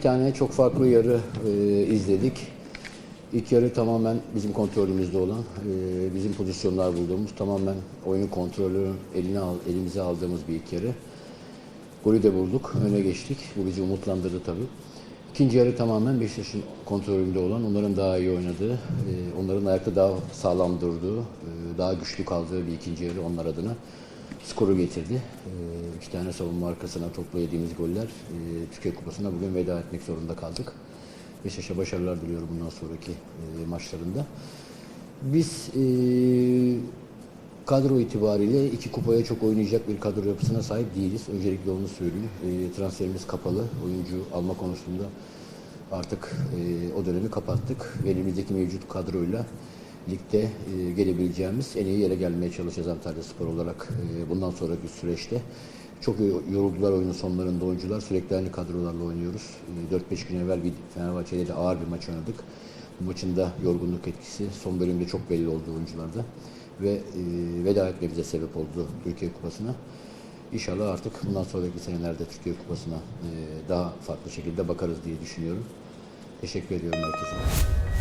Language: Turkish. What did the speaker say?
tane çok farklı yarı e, izledik. İlk yarı tamamen bizim kontrolümüzde olan, e, bizim pozisyonlar bulduğumuz, tamamen oyunun kontrolü eline al, elimize aldığımız bir ilk yarı. Golü de bulduk, öne geçtik. Bu bizi umutlandırdı tabii. İkinci yarı tamamen Beşiktaş'ın kontrolünde olan, onların daha iyi oynadığı, e, onların ayakta daha sağlam durduğu, e, daha güçlü kaldığı bir ikinci yarı onlar adına skoru getirdi. E, iki tane savunma arkasına topla yediğimiz goller Türkiye Kupası'na bugün veda etmek zorunda kaldık. Beşiktaş'a başarılar diliyorum bundan sonraki maçlarında. Biz kadro itibariyle iki kupaya çok oynayacak bir kadro yapısına sahip değiliz. Öncelikle onu söyleyeyim. E, transferimiz kapalı. Oyuncu alma konusunda artık e, o dönemi kapattık. Elimizdeki mevcut kadroyla ligde e, gelebileceğimiz en iyi yere gelmeye çalışacağız Antalya Spor olarak e, bundan sonraki süreçte. Çok yoruldular oyunun sonlarında oyuncular. Sürekli aynı kadrolarla oynuyoruz. E, 4-5 gün evvel bir Fenerbahçe'yle de ağır bir maç oynadık. Maçın da yorgunluk etkisi son bölümde çok belli oldu oyuncularda. Ve e, veda etmemize sebep oldu Türkiye Kupası'na. İnşallah artık bundan sonraki senelerde Türkiye Kupası'na e, daha farklı şekilde bakarız diye düşünüyorum. Teşekkür ediyorum herkese.